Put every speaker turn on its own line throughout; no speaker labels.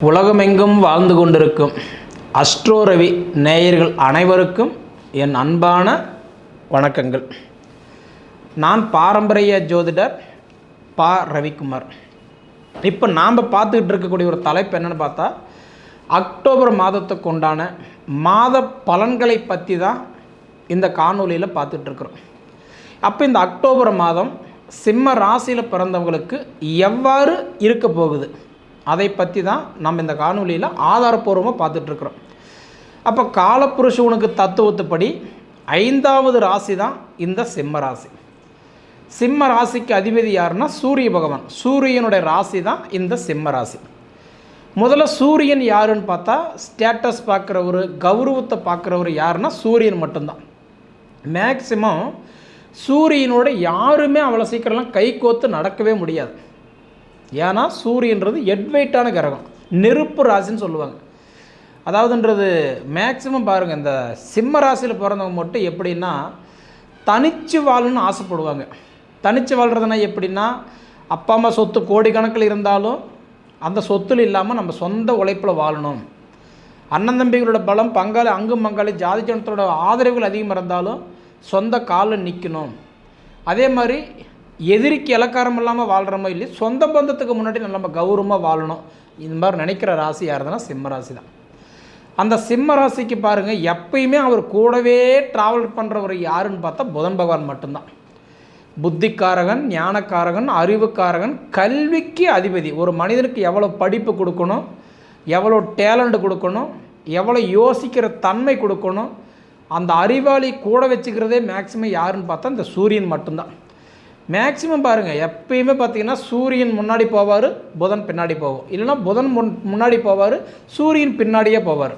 உலகமெங்கும் வாழ்ந்து கொண்டிருக்கும் அஸ்ட்ரோ ரவி நேயர்கள் அனைவருக்கும் என் அன்பான வணக்கங்கள். நான் பாரம்பரிய ஜோதிடர் பா. ரவிக்குமார். இப்போ நாம் பார்த்துக்கிட்டு இருக்கக்கூடிய ஒரு தலைப்பு என்னென்னு பார்த்தா அக்டோபர் மாதத்துக்கு உண்டான மாத பலன்களை பற்றி தான் இந்த காணொலியில் பார்த்துட்ருக்குறோம் அப்போ இந்த அக்டோபர் மாதம் சிம்ம ராசியில் பிறந்தவங்களுக்கு எவ்வாறு இருக்க போகுது? அதை பற்றி தான் நம்ம இந்த காணொலியில் ஆதாரப்பூர்வமாக பார்த்துட்ருக்குறோம். அப்போ காலப்புருஷனுக்கு தத்துவத்துப்படி ஐந்தாவது ராசி தான் இந்த சிம்ம ராசி. சிம்ம ராசிக்கு அதிபதி யாருன்னா சூரிய பகவான். சூரியனுடைய ராசி தான் இந்த சிம்ம ராசி. முதல்ல சூரியன் யாருன்னு பார்த்தா ஸ்டேட்டஸ் பார்க்குறவர் கௌரவத்தை பார்க்குறவர் யாருன்னா சூரியன் மட்டும்தான். மேக்சிமம் சூரியனோட யாருமே அவ்வளோ சீக்கிரம்லாம் கை கோத்து நடக்கவே முடியாது. ஏன்னா சூரியன்றது எட்வைட்டான கிரகம். நெருப்பு ராசின்னு சொல்லுவாங்க. அதாவதுன்றது மேக்சிமம் பாருங்கள் இந்த சிம்ம ராசியில் பிறந்தவங்க மட்டும் எப்படின்னா தனிச்சு வாழணும்னு ஆசைப்படுவாங்க. தனிச்சு வாழ்கிறதுனா எப்படின்னா அப்பா அம்மா சொத்து கோடிக்கணக்கில் இருந்தாலும் அந்த சொத்துல இல்லாமல் நம்ம சொந்த உழைப்பில் வாழணும். அண்ணன் தம்பிகளோட பலம் பங்காளி அங்கும் பங்காளி ஜாதி ஜனத்தோட ஆதரவுகள் அதிகமாக இருந்தாலும் சொந்த காலில் நிற்கணும் அதே மாதிரி எதிரிக்கு இலக்காரம் இல்லாமல் வாழ்கிறோமோ இல்லையோ சொந்த பந்தத்துக்கு முன்னாடி நம்ம கௌரவமாக வாழணும். இந்த மாதிரி நினைக்கிற ராசி யாருதுன்னா சிம்ம ராசி தான். அந்த சிம்ம ராசிக்கு பாருங்கள் எப்பயுமே அவர் கூடவே ட்ராவல் பண்ணுறவர் யாருன்னு பார்த்தா புதன் பகவான் மட்டும்தான். புத்திக்காரகன் ஞானக்காரகன் அறிவுக்காரகன் கல்விக்கு அதிபதி. ஒரு மனிதனுக்கு எவ்வளோ படிப்பு கொடுக்கணும் எவ்வளோ டேலண்ட் கொடுக்கணும் எவ்வளோ யோசிக்கிற தன்மை கொடுக்கணும் அந்த அறிவாளி கூட வச்சுக்கிறதே மேக்சிமம் யாருன்னு பார்த்தா இந்த சூரியன் மட்டும்தான். மேக்சிமம் பாருங்கள் எப்பயுமே பார்த்தீங்கன்னா சூரியன் முன்னாடி போவார் புதன் பின்னாடி போவோம் இல்லைன்னா புதன் முன் முன்னாடி போவார் சூரியன் பின்னாடியே போவார்.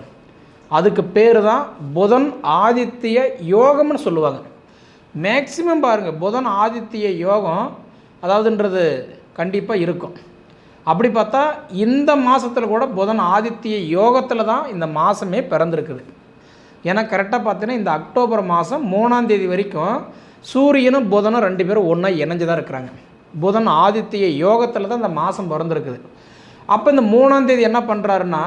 அதுக்கு பேர் தான் புதன் ஆதித்ய யோகம்னு சொல்லுவாங்க. மேக்சிமம் பாருங்கள் புதன் ஆதித்ய யோகம் அதாவதுன்றது கண்டிப்பாக இருக்கும். அப்படி பார்த்தா இந்த மாதத்தில் கூட புதன் ஆதித்ய யோகத்தில் தான் இந்த மாதமே பிறந்திருக்குது. ஏன்னா கரெக்டாக பார்த்தீங்கன்னா இந்த அக்டோபர் மாதம் மூணாம் தேதி வரைக்கும் சூரியனும் புதனும் ரெண்டு பேரும் ஒன்றா இணைஞ்சு தான் இருக்கிறாங்க. புதன் ஆதித்ய யோகத்தில் தான் இந்த மாதம் பிறந்திருக்குது. அப்போ இந்த மூணாம் தேதி என்ன பண்ணுறாருன்னா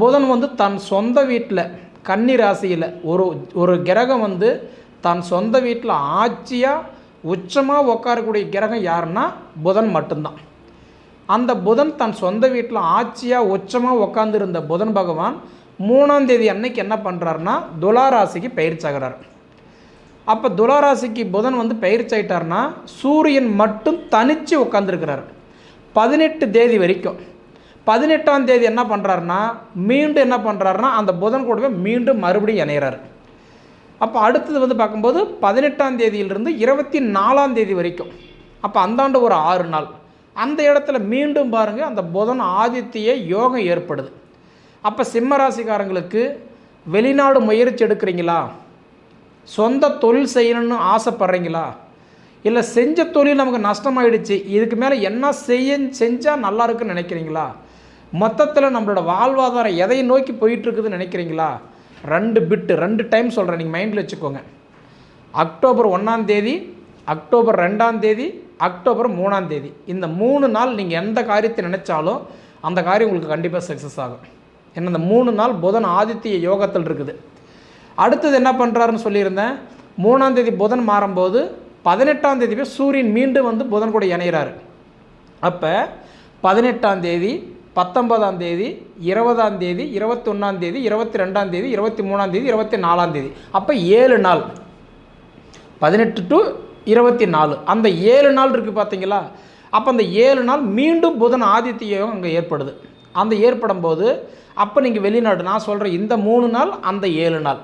புதன் வந்து தன் சொந்த வீட்டில் கன்னி ராசியில் ஒரு ஒரு கிரகம் வந்து தன் சொந்த வீட்டில் ஆட்சியாக உச்சமாக உட்காரக்கூடிய கிரகம் யாருன்னா புதன் மட்டும்தான். அந்த புதன் தன் சொந்த வீட்டில் ஆட்சியாக உச்சமாக உட்காந்துருந்த புதன் பகவான் மூணாம் தேதி அன்னைக்கு என்ன பண்ணுறாருன்னா துளாராசிக்கு பயிற்சாகிறார் அப்போ துளாராசிக்கு புதன் வந்து பயிற்சியாயிட்டார்னா சூரியன் மட்டும் தனித்து உட்காந்துருக்கிறார் பதினெட்டு தேதி வரைக்கும். பதினெட்டாம் தேதி என்ன பண்ணுறாருனா மீண்டும் என்ன பண்ணுறாருனா அந்த புதன் கூடவே மீண்டும் மறுபடியும் இணையிறாரு. அப்போ அடுத்தது வந்து பார்க்கும்போது பதினெட்டாம் தேதியிலிருந்து இருபத்தி நாலாம் தேதி வரைக்கும். அப்போ அந்தாண்டு ஒரு ஆறு நாள். அந்த இடத்துல மீண்டும் பாருங்கள் அந்த புதன் ஆதித்திய யோகம் ஏற்படுது. அப்போ சிம்ம ராசிக்காரங்களுக்கு வெளிநாடு முயற்சி எடுக்கிறீங்களா? சொந்த தொழில் செய்யணும்னு ஆசைப்பட்றீங்களா? இல்லை செஞ்ச தொழில் நமக்கு நஷ்டமாயிடுச்சு இதுக்கு மேலே என்ன செய்ய செஞ்சால் நல்லா இருக்குன்னு நினைக்கிறீங்களா? மொத்தத்தில் நம்மளோட வாழ்வாதாரம் எதை நோக்கி போயிட்டுருக்குதுன்னு நினைக்கிறீங்களா? ரெண்டு பிட்டு ரெண்டு டைம் சொல்கிறேன் நீங்கள் மைண்டில் வச்சுக்கோங்க. அக்டோபர் ஒன்றாம் தேதி அக்டோபர் ரெண்டாம் தேதி அக்டோபர் மூணாம் தேதி. இந்த மூணு நாள் நீங்கள் எந்த காரியத்தை நினச்சாலும் அந்த காரியம் உங்களுக்கு கண்டிப்பாக சக்ஸஸ் ஆகும். ஏன்னா இந்த மூணு நாள் புதன் ஆதித்ய யோகத்தில் இருக்குது. அடுத்தது என்ன பண்ணுறாருன்னு சொல்லியிருந்தேன். மூணாம் தேதி புதன் மாறும்போது பதினெட்டாம் தேதி போய் சூரியன் மீண்டும் வந்து புதன் கூட இணைகிறாரு அப்போ பதினெட்டாம் தேதி பத்தொன்பதாம் தேதி இருபதாம் தேதி இருபத்தொன்னாம் தேதி இருபத்தி ரெண்டாம் தேதி இருபத்தி மூணாம் தேதி இருபத்தி நாலாம் தேதி. அப்போ ஏழு நாள். பதினெட்டு டு இருபத்தி நாலு அந்த ஏழு நாள் இருக்குது பார்த்தீங்களா அப்போ அந்த ஏழு நாள் மீண்டும் புதன் ஆதித்ய யோகம் அங்கே ஏற்படுது. அந்த ஏற்படும் போது அப்போ நீங்கள் வெளிநாடு நான் சொல்கிறேன் இந்த மூணு நாள் அந்த ஏழு நாள்.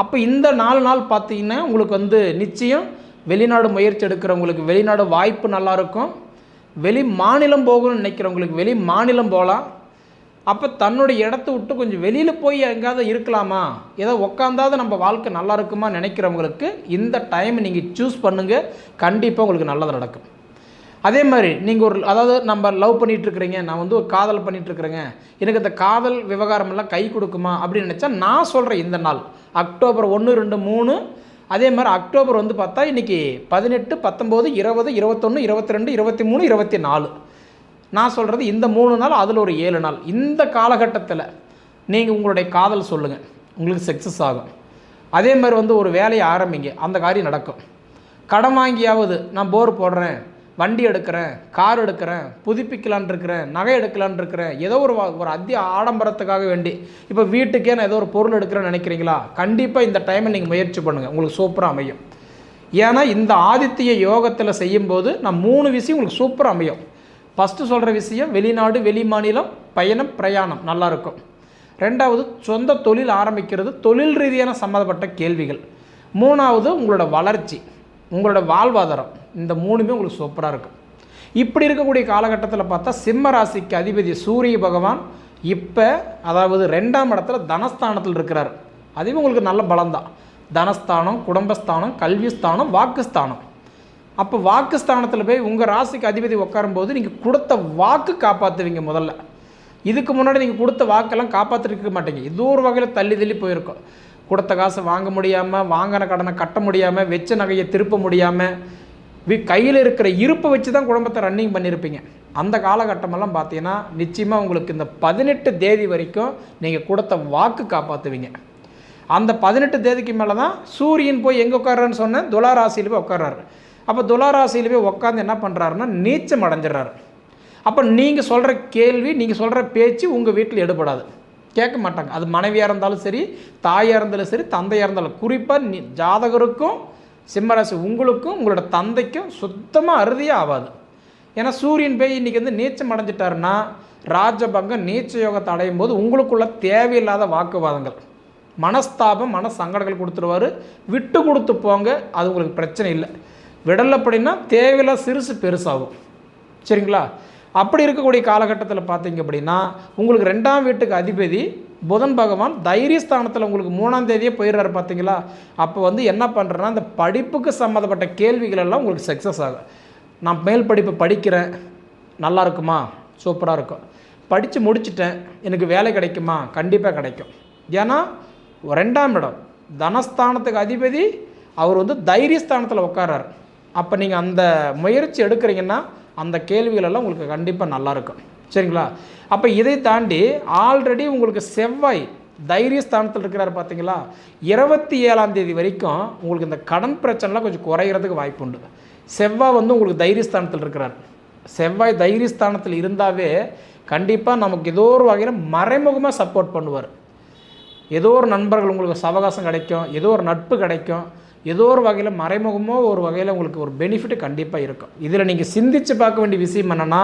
அப்போ இந்த நாலு நாள் பார்த்தீங்கன்னா உங்களுக்கு வந்து நிச்சயம் வெளிநாடு முயற்சி எடுக்கிறவங்களுக்கு வெளிநாடு வாய்ப்பு நல்லாயிருக்கும் வெளி மாநிலம் போகணும்னு நினைக்கிறவங்களுக்கு வெளி மாநிலம் போகலாம். அப்போ தன்னுடைய இடத்த விட்டு கொஞ்சம் வெளியில் போய் எங்கேயாவது இருக்கலாமா? ஏதோ உக்காந்தாவது நம்ம வாழ்க்கை நல்லா இருக்குமா நினைக்கிறவங்களுக்கு இந்த டைம் நீங்கள் சூஸ் பண்ணுங்கள் கண்டிப்பாக உங்களுக்கு நல்லது நடக்கும். அதே மாதிரி நீங்கள் ஒரு அதாவது நம்ம லவ் பண்ணிகிட்ருக்குறீங்க நான் வந்து ஒரு காதல் பண்ணிகிட்ருக்குறேங்க எனக்கு இந்த காதல் விவகாரமெல்லாம் கை கொடுக்குமா அப்படின்னு நினச்சா நான் சொல்கிறேன் இந்த நாள். அக்டோபர் ஒன்று ரெண்டு மூணு. அதே மாதிரி அக்டோபர் வந்து பார்த்தா இன்றைக்கி பதினெட்டு பத்தொம்போது இருபது இருபத்தொன்று இருபத்தி ரெண்டு இருபத்தி மூணு இருபத்தி நாலு நான் சொல்கிறது இந்த மூணு நாள் அதில் ஒரு ஏழு நாள். இந்த காலகட்டத்தில் நீங்கள் உங்களுடைய காதல் சொல்லுங்கள் உங்களுக்கு சக்ஸஸ் ஆகும். அதே மாதிரி வந்து ஒரு வேலையை ஆரம்பிங்க. அந்த காரியம் நடக்கும். கடன் வாங்கியாவது நான் போர் போடுறேன். வண்டி எடுக்கிறேன் கார் எடுக்கிறேன் புதுப்பிக்கலான் இருக்கிறேன் நகை எடுக்கலான் இருக்கிறேன் ஏதோ ஒரு ஒரு அத்திய ஆடம்பரத்துக்காக வேண்டி. இப்போ வீட்டுக்கே நான் ஏதோ ஒரு பொருள் எடுக்கிறேன்னு நினைக்கிறீங்களா? கண்டிப்பாக இந்த டைமில் நீங்கள் முயற்சி பண்ணுங்கள் உங்களுக்கு சூப்பராக அமையும். ஏன்னா இந்த ஆதித்ய யோகத்தில் செய்யும்போது நான் மூணு விஷயம் உங்களுக்கு சூப்பராக அமையும். ஃபஸ்ட்டு சொல்கிற விஷயம் வெளிநாடு வெளி மாநிலம் பயணம் பிரயாணம். நல்லா இருக்கும் ரெண்டாவது சொந்த தொழில் ஆரம்பிக்கிறது தொழில் ரீதியான சம்மந்தப்பட்ட கேள்விகள். மூணாவது உங்களோட வளர்ச்சி. உங்களோட வாழ்வாதாரம் இந்த மூணுமே உங்களுக்கு சூப்பராக இருக்கும். இப்படி இருக்கக்கூடிய காலகட்டத்தில் பார்த்தா சிம்ம ராசிக்கு அதிபதி சூரிய பகவான் இப்போ அதாவது ரெண்டாம் இடத்துல தனஸ்தானத்தில் இருக்கிறார். அதுவே உங்களுக்கு நல்ல பலம்தான் தனஸ்தானம் குடும்பஸ்தானம் கல்விஸ்தானம் வாக்குஸ்தானம். அப்போ வாக்குஸ்தானத்தில் போய் உங்கள் ராசிக்கு அதிபதி உட்காரும்போது நீங்கள் கொடுத்த வாக்கு காப்பாற்றுவீங்க முதல்ல. இதுக்கு முன்னாடி நீங்கள் கொடுத்த வாக்கெல்லாம் காப்பாற்றிருக்க மாட்டீங்க. இது ஒரு வகையில் தள்ளி தள்ளி போயிருக்கோம். கொடுத்த காசை வாங்க முடியாமல் வாங்கின கடனை கட்ட முடியாமல் வெச்ச நகையை திருப்ப முடியாமல் வி கையில் இருக்கிற இருப்பை வச்சு தான் குடும்பத்தை ரன்னிங் பண்ணியிருப்பீங்க அந்த காலகட்டமெல்லாம் பார்த்தீங்கன்னா நிச்சயமாக உங்களுக்கு இந்த பதினெட்டு தேதி வரைக்கும் நீங்கள் கொடுத்த வாக்கு காப்பாற்றுவீங்க அந்த பதினெட்டு தேதிக்கு மேலே தான் சூரியன் போய் எங்கே உட்கார்றான்னு சொன்னேன் துலாராசியில் போய் உட்கார்றாரு. அப்போ துலாராசியில் போய் உட்காந்து என்ன பண்ணுறாருன்னா நீச்சம் அடைஞ்சிடறாரு. அப்போ நீங்கள் சொல்கிற கேள்வி நீங்கள் சொல்கிற பேச்சு உங்கள் வீட்டில் எடுபடாது. கேட்க மாட்டாங்க. அது மனைவியாக இருந்தாலும் சரி தாயாக இருந்தாலும் சரி தந்தையாக இருந்தாலும் குறிப்பாக நீ ஜாதகருக்கும் சிம்மராசி உங்களுக்கும் உங்களோட தந்தைக்கும் சுத்தமாக அறுதியே ஆகாது. ஏன்னா சூரியன் போய் இன்றைக்கி வந்து நீச்சம் அடைஞ்சிட்டாருன்னா ராஜபங்கம் நீச்ச யோகத்தை அடையும் போது உங்களுக்குள்ள தேவையில்லாத வாக்குவாதங்கள். மனஸ்தாபம் மன சங்கடங்கள் கொடுத்துருவாரு. விட்டு கொடுத்து போங்க அது உங்களுக்கு பிரச்சனை இல்லை. விடல் அப்படின்னா தேவையில்லாத சிறுசு பெருசாகும். சரிங்களா? அப்படி இருக்கக்கூடிய காலகட்டத்தில் பார்த்தீங்க அப்படின்னா உங்களுக்கு ரெண்டாம் வீட்டுக்கு அதிபதி புதன் பகவான் தைரியஸ்தானத்தில் உங்களுக்கு மூணாம் தேதியே போயிடுறாரு பார்த்தீங்களா அப்போ வந்து என்ன பண்ணுறேன்னா இந்த படிப்புக்கு சம்மந்தப்பட்ட கேள்விகள் எல்லாம் உங்களுக்கு சக்ஸஸ் ஆகும் நான் மேல் படிப்பு படிக்கிறேன் நல்லா இருக்குமா? சூப்பராக இருக்கும். படித்து முடிச்சுட்டேன் எனக்கு வேலை கிடைக்குமா? கண்டிப்பாக கிடைக்கும். ஏன்னா ரெண்டாம் இடம் தனஸ்தானத்துக்கு அதிபதி அவர் வந்து தைரியஸ்தானத்தில் உட்காராரு அப்போ நீங்கள் அந்த முயற்சி எடுக்கிறீங்கன்னா அந்த கேள்விகளெல்லாம் உங்களுக்கு கண்டிப்பாக நல்லா இருக்கும். சரிங்களா? அப்போ இதை தாண்டி ஆல்ரெடி உங்களுக்கு செவ்வாய் தைரியஸ்தானத்தில் இருக்கிறார் பார்த்தீங்களா இருபத்தி ஏழாம் தேதி வரைக்கும் உங்களுக்கு இந்த கடன் பிரச்சனைலாம் கொஞ்சம் குறையிறதுக்கு வாய்ப்பு உண்டு. செவ்வாய் வந்து உங்களுக்கு தைரியஸ்தானத்தில் இருக்கிறார். செவ்வாய் தைரியஸ்தானத்தில் இருந்தாவே கண்டிப்பாக நமக்கு ஏதோ ஒரு வகையில் மறைமுகமாக சப்போர்ட் பண்ணுவார். ஏதோ ஒரு நண்பர்கள் உங்களுக்கு சவகாசம் கிடைக்கும் ஏதோ ஒரு நட்பு கிடைக்கும். ஏதோ ஒரு வகையில் மறைமுகமோ ஒரு வகையில் உங்களுக்கு ஒரு பெனிஃபிட் கண்டிப்பாக இருக்கும். இதில் நீங்கள் சிந்திச்சு பார்க்க வேண்டிய விஷயம் என்னென்னா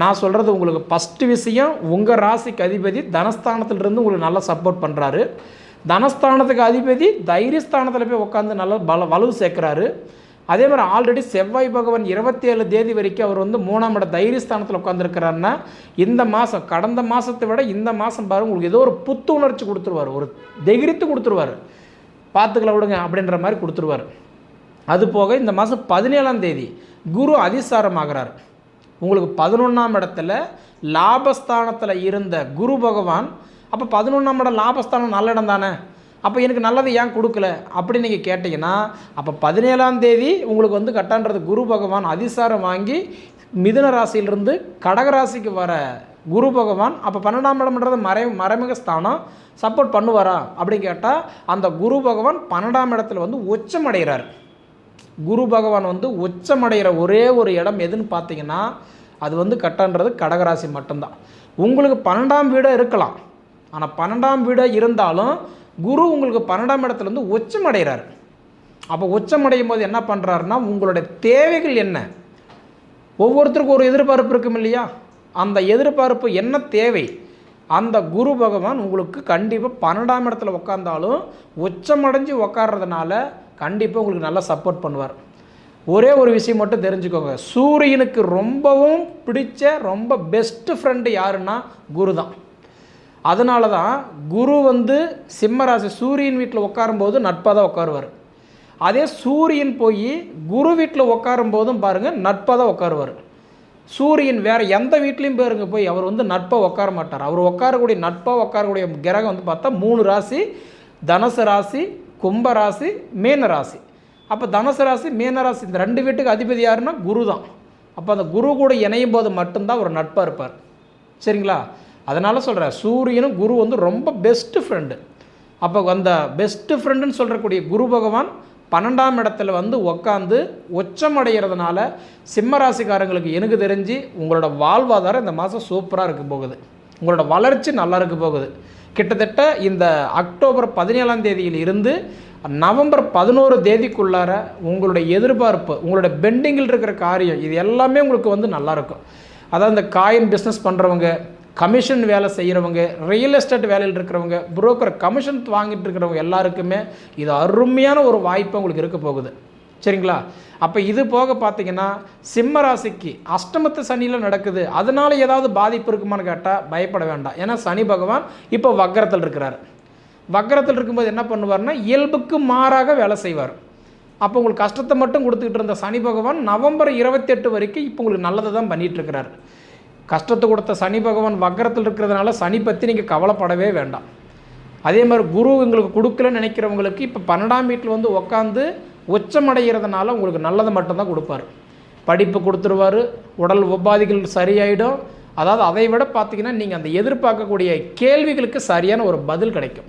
நான் சொல்கிறது உங்களுக்கு ஃபஸ்ட்டு விஷயம் உங்கள் ராசிக்கு அதிபதி தனஸ்தானத்திலிருந்து உங்களுக்கு நல்லா சப்போர்ட் பண்ணுறாரு தனஸ்தானத்துக்கு அதிபதி தைரியஸ்தானத்தில் போய் உட்காந்து நல்லா பல வலு சேர்க்குறாரு. அதே மாதிரி ஆல்ரெடி செவ்வாய் பகவான் இருபத்தி ஏழு தேதி வரைக்கும் அவர் வந்து மூணாம் இட தைரியஸ்தானத்தில் உட்காந்துருக்கிறாருன்னா இந்த மாதம் கடந்த மாதத்தை விட இந்த மாதம் பாருங்க உங்களுக்கு ஏதோ ஒரு புத்துணர்ச்சி கொடுத்துருவார். ஒரு தைரியத்து கொடுத்துருவார். பார்த்துக்கலாம் விடுங்க அப்படின்ற மாதிரி கொடுத்துருவார். அது போக இந்த மாதம் பதினேழாம் தேதி குரு அதிசாரம் ஆகிறார் உங்களுக்கு பதினொன்றாம் இடத்துல லாபஸ்தானத்தில் இருந்த குரு பகவான் அப்போ பதினொன்றாம் இடம் லாபஸ்தானம் நல்ல இடம் தானே? அப்போ எனக்கு நல்லது ஏன் கொடுக்கல அப்படின்னு நீங்கள் கேட்டிங்கன்னா அப்போ பதினேழாம் தேதி உங்களுக்கு வந்து கட்டான்றது குரு பகவான் அதிசாரம் வாங்கி மிதுன ராசியிலிருந்து கடக ராசிக்கு வர குரு பகவான் அப்போ பன்னெண்டாம் இடம்ன்றது மறை மறைமுக ஸ்தானம். சப்போர்ட் பண்ணுவாரா? அப்படின்னு கேட்டால் அந்த குரு பகவான் பன்னெண்டாம் இடத்துல வந்து உச்சமடைகிறார். குரு பகவான் வந்து உச்சமடைகிற ஒரே ஒரு இடம் எதுன்னு பார்த்தீங்கன்னா அது வந்து கட்டன்றது கடகராசி மட்டும்தான். உங்களுக்கு பன்னெண்டாம் வீடாக இருக்கலாம். ஆனால் பன்னெண்டாம் வீடாக இருந்தாலும் குரு உங்களுக்கு பன்னெண்டாம் இடத்துல இருந்து உச்சமடைகிறார். அப்போ உச்சமடையும் போது என்ன பண்ணுறாருன்னா உங்களுடைய தேவைகள் என்ன? ஒவ்வொருத்தருக்கும் ஒரு எதிர்பார்ப்பு இருக்கும் இல்லையா? அந்த எதிர்பார்ப்பு என்ன தேவை? அந்த குரு பகவான் உங்களுக்கு கண்டிப்பாக பன்னெண்டாம் இடத்துல உட்காந்தாலும் உச்சமடைஞ்சு உக்காடுறதுனால கண்டிப்பாக உங்களுக்கு நல்லா சப்போர்ட் பண்ணுவார். ஒரே ஒரு விஷயம் மட்டும் தெரிஞ்சுக்கோங்க. சூரியனுக்கு ரொம்பவும் பிடிச்ச ரொம்ப பெஸ்ட்டு ஃப்ரெண்டு யாருன்னா குரு தான். அதனால தான் குரு வந்து சிம்மராசி சூரியன் வீட்டில் உட்காரும்போது நட்பாக தான் உட்காருவார் அதே சூரியன் போய் குரு வீட்டில் உட்காரும் போதும் பாருங்கள் நட்பாக தான் உட்காருவார் சூரியன் வேறு எந்த வீட்லேயும் பேருங்க போய் அவர் வந்து நட்பாக உட்கார மாட்டார். அவர் உட்காரக்கூடிய நட்பாக உட்காரக்கூடிய கிரகம் வந்து பார்த்தா மூணு ராசி தனுசு ராசி கும்ப ராசி மீன ராசி. அப்போ தனுசு ராசி மீன ராசி இந்த ரெண்டு வீட்டுக்கு அதிபதி யாருன்னா குரு தான். அப்போ அந்த குரு கூட இணையும் போது மட்டும்தான் ஒரு நட்பாக இருப்பார். சரிங்களா? அதனால் சொல்கிறேன் சூரியனும் குரு வந்து ரொம்ப பெஸ்ட்டு ஃப்ரெண்டு அப்போ அந்த பெஸ்ட்டு ஃப்ரெண்டுன்னு சொல்கிறக்கூடிய குரு பகவான் பன்னெண்டாம் இடத்துல வந்து உக்காந்து உச்சமடைகிறதுனால சிம்ம ராசிக்காரங்களுக்கு எனக்கு தெரிஞ்சு உங்களோட வாழ்வாதாரம் இந்த மாதம் சூப்பராக இருக்க போகுது. உங்களோட வளர்ச்சி நல்லா இருக்க போகுது. கிட்டத்தட்ட இந்த அக்டோபர் பதினேழாம் தேதியில் இருந்து நவம்பர் பதினோரு தேதிக்குள்ளார உங்களுடைய எதிர்பார்ப்பு உங்களுடைய பெண்டிங்கில் இருக்கிற காரியம் இது எல்லாமே உங்களுக்கு வந்து நல்லா இருக்கும். அதாவது இந்த காயின் பிஸ்னஸ் பண்ணுறவங்க கமிஷன் வேலை செய்கிறவங்க ரியல் எஸ்டேட் வேலையில் இருக்கிறவங்க புரோக்கர் கமிஷன் வாங்கிட்டு இருக்கிறவங்க எல்லாருக்குமே இது அருமையான ஒரு வாய்ப்பு உங்களுக்கு இருக்க போகுது. சரிங்களா? அப்போ இது போக பார்த்தீங்கன்னா சிம்ம ராசிக்கு அஷ்டமத்து சனியில் நடக்குது. அதனால ஏதாவது பாதிப்பு இருக்குமான்னு கேட்டால் பயப்பட வேண்டாம். ஏன்னா சனி பகவான் இப்போ வக்கரத்தில் இருக்கிறார். வக்கரத்தில் இருக்கும்போது என்ன பண்ணுவார்னா இயல்புக்கு மாறாக வேலை செய்வார். அப்போ உங்களுக்கு கஷ்டத்தை மட்டும் கொடுத்துக்கிட்டு இருந்த சனி பகவான் நவம்பர் இருபத்தெட்டு வரைக்கும் இப்போ உங்களுக்கு நல்லதை தான் பண்ணிட்டு இருக்கிறார். கஷ்டத்தை கொடுத்த சனி பகவான் வக்கரத்தில் இருக்கிறதுனால சனி பற்றி நீங்கள் கவலைப்படவே வேண்டாம். அதே மாதிரி குரு உங்களுக்கு கொடுக்கலன்னு நினைக்கிறவங்களுக்கு இப்போ பன்னெண்டாம் வீட்டில் வந்து உட்காந்து உச்சமடைகிறதுனால உங்களுக்கு நல்லதை மட்டும்தான் கொடுப்பாரு. படிப்பு கொடுத்துருவாரு உடல் உபாதிகள் சரியாயிடும். அதாவது அதை விட பார்த்தீங்கன்னா நீங்கள் அந்த எதிர்பார்க்கக்கூடிய கேள்விகளுக்கு சரியான ஒரு பதில் கிடைக்கும்.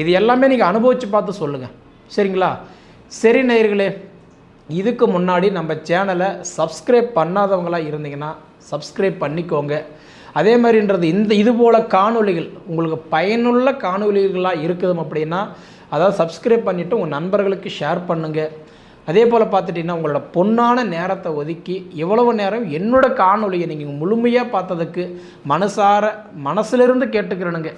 இது எல்லாமே நீங்கள் அனுபவித்து பார்த்து சொல்லுங்கள் சரிங்களா? சரி நேயர்களே இதுக்கு முன்னாடி நம்ம சேனலை சப்ஸ்கிரைப் பண்ணாதவங்களாக இருந்தீங்கன்னா சப்ஸ்கிரைப் பண்ணிக்கோங்க. அதே மாதிரின்றது இந்த இது போல் காணொளிகள் உங்களுக்கு பயனுள்ள காணொலிகளாக இருக்குது அப்படின்னா அதாவது சப்ஸ்கிரைப் பண்ணிவிட்டு உங்கள் நண்பர்களுக்கு ஷேர் பண்ணுங்கள் அதே போல் பார்த்துட்டிங்கன்னா உங்களோட பொன்னான நேரத்தை ஒதுக்கி எவ்வளவு நேரம் என்னோடய காணொலியை நீங்கள் முழுமையாக பார்த்ததுக்கு மனசார மனசுலேருந்து கேட்டுக்கிறேனுங்க.